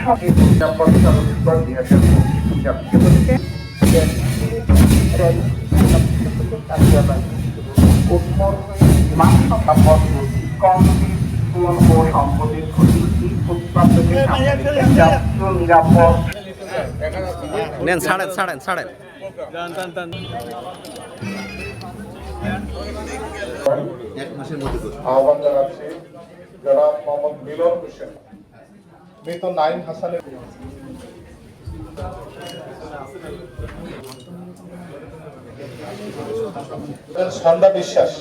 সঙ্গে নিরাপত্তা অধিকার দুই হাজার পঁচিশ জাতীয় পরীক্ষা উত্তর মানবতা পদ্ধতি কর্মী কোন ও সম্পদের ক্ষতি উৎপাদকে নিরাপদ নেন ছাড়েন ছাড়েন ছাড়েন। আহ্বান জানাচ্ছি জনাব মোহাম্মদ মিলন হোসেন মৃত নাইম হাসানের সন্ধ্যা বিশ্বাস।